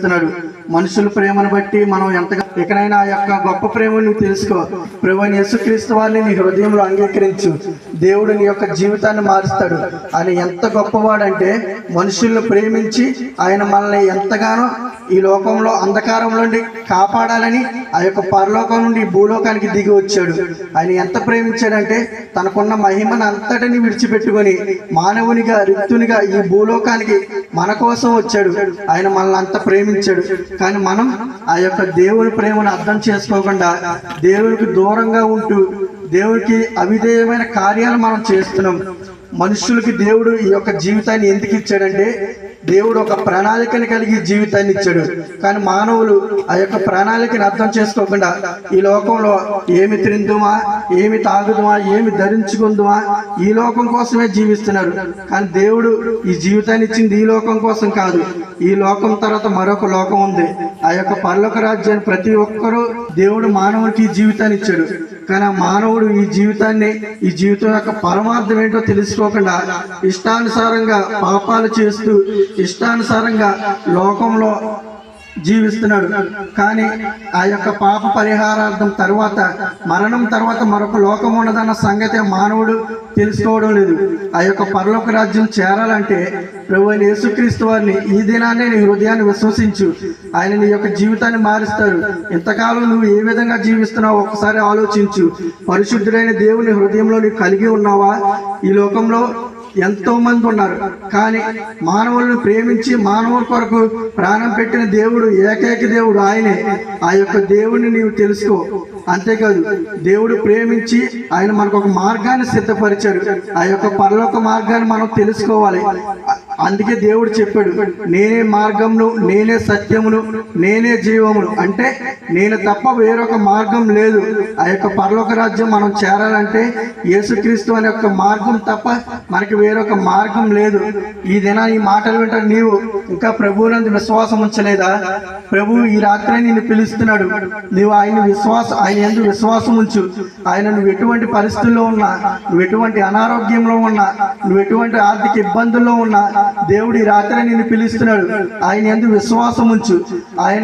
చేస్తున్నాడు. మనుషుల ప్రేమను బట్టి మనం ఎంతగా ఎక్కడైనా ఆ యొక్క గొప్ప ప్రేమను నువ్వు తెలుసుకో. ప్రభు యేసుక్రీస్తు వారిని నీ హృదయంలో అంగీకరించు. దేవుడు నీ యొక్క జీవితాన్ని మారుస్తాడు. ఆయన ఎంత గొప్పవాడంటే మనుషులను ప్రేమించి ఆయన మనల్ని ఎంతగానో ఈ లోకంలో అంధకారం నుండి కాపాడాలని ఆ యొక్క పరలోకం నుండి భూలోకానికి దిగి వచ్చాడు. ఆయన ఎంత ప్రేమించాడంటే తనకున్న మహిమను అంతటిని విడిచిపెట్టుకొని మానవునిగా రిక్తునిగా ఈ భూలోకానికి మన కోసం వచ్చాడు. ఆయన మనల్ని అంత ప్రేమించాడు. కానీ మనం ఆ యొక్క దేవుని ప్రేమను అర్థం చేసుకోకుండా దేవునికి దూరంగా ఉంటూ దేవునికి అవిధేయమైన కార్యాలు మనం చేస్తున్నాం. మనుషులకి దేవుడు ఈ యొక్క జీవితాన్ని ఎందుకు ఇచ్చాడంటే దేవుడు ఒక ప్రణాళికని కలిగి జీవితాన్ని ఇచ్చాడు. కానీ మానవులు ఆ యొక్క ప్రణాళికను అర్థం చేసుకోకుండా ఈ లోకంలో ఏమి తిందుమా ఏమి తాగుదుమా ఏమి ధరించుకుందుమా ఈ లోకం కోసమే జీవిస్తున్నారు. కానీ దేవుడు ఈ జీవితాన్ని ఇచ్చింది ఈ లోకం కోసం కాదు. ఈ లోకం తర్వాత మరొక లోకం ఉంది. ఆ యొక్క పర్లోక రాజ్యాన్ని ప్రతి ఒక్కరూ దేవుడు మానవునికి జీవితాన్ని ఇచ్చాడు. కానీ ఆ మానవుడు ఈ జీవితాన్ని ఈ జీవితం యొక్క పరమార్థం ఏంటో తెలుసుకోకుండా ఇష్టానుసారంగా పాపాలు చేస్తూ ఇష్టానుసారంగా లోకంలో జీవిస్తున్నాడు. కానీ ఆ యొక్క పాప పరిహారార్థం తర్వాత మరణం తర్వాత మరొక లోకం ఉన్నదన్న సంగతి మానవుడు తెలుసుకోవడం లేదు. ఆ యొక్క పరలోక రాజ్యం చేరాలంటే ప్రభు అయిన యేసుక్రీస్తు వారిని ఈ దినాన్ని నీ హృదయాన్ని విశ్వసించు. ఆయన నీ యొక్క జీవితాన్ని మారుస్తారు ఇంతకాలం నువ్వు ఏ విధంగా జీవిస్తున్నావు ఒకసారి ఆలోచించు. పరిశుద్ధుడైన దేవుని హృదయంలో నీవు కలిగి ఉన్నావా? ఈ లోకంలో ఎంతో మంది ఉన్నారు. కానీ మానవులను ప్రేమించి మానవుల కొరకు ప్రాణం పెట్టిన దేవుడు ఏకైక దేవుడు ఆయనే. ఆ యొక్క దేవుడిని నీవు తెలుసుకో. అంతేకాదు దేవుడు ప్రేమించి ఆయన మనకు ఒక మార్గాన్ని సిద్ధపరిచాడు. ఆ యొక్క పరలోక మార్గాన్ని మనం తెలుసుకోవాలి. అందుకే దేవుడు చెప్పాడు నేనే మార్గమును నేనే సత్యమును నేనే జీవమును. అంటే నేను తప్ప వేరొక మార్గం లేదు. ఆ యొక్క పరలోక రాజ్యం మనం చేరాలంటే యేసుక్రీస్తు అనే యొక్క మార్గం తప్ప మనకి వేరొక మార్గం లేదు. ఈ దిన ఈ మాటలు వింటే నీవు ఇంకా ప్రభువునందు విశ్వాసం ఉంచలేదా? ప్రభు ఈ రాత్రి నిన్ను పిలుస్తున్నాడు. నీవు ఆయన విశ్వాసం ఆయన ఎందు విశ్వాసం ఉంచు. ఆయన నువ్వు ఎటువంటి పరిస్థితుల్లో ఉన్నా నువ్వు ఎటువంటి అనారోగ్యంలో ఉన్నా నువ్వు ఎటువంటి ఆర్థిక ఇబ్బందుల్లో ఉన్నా దేవుడి రాత్రి నిన్ను పిలుస్తున్నాడు. ఆయన ఎందు విశ్వాసం ఉంచు. ఆయన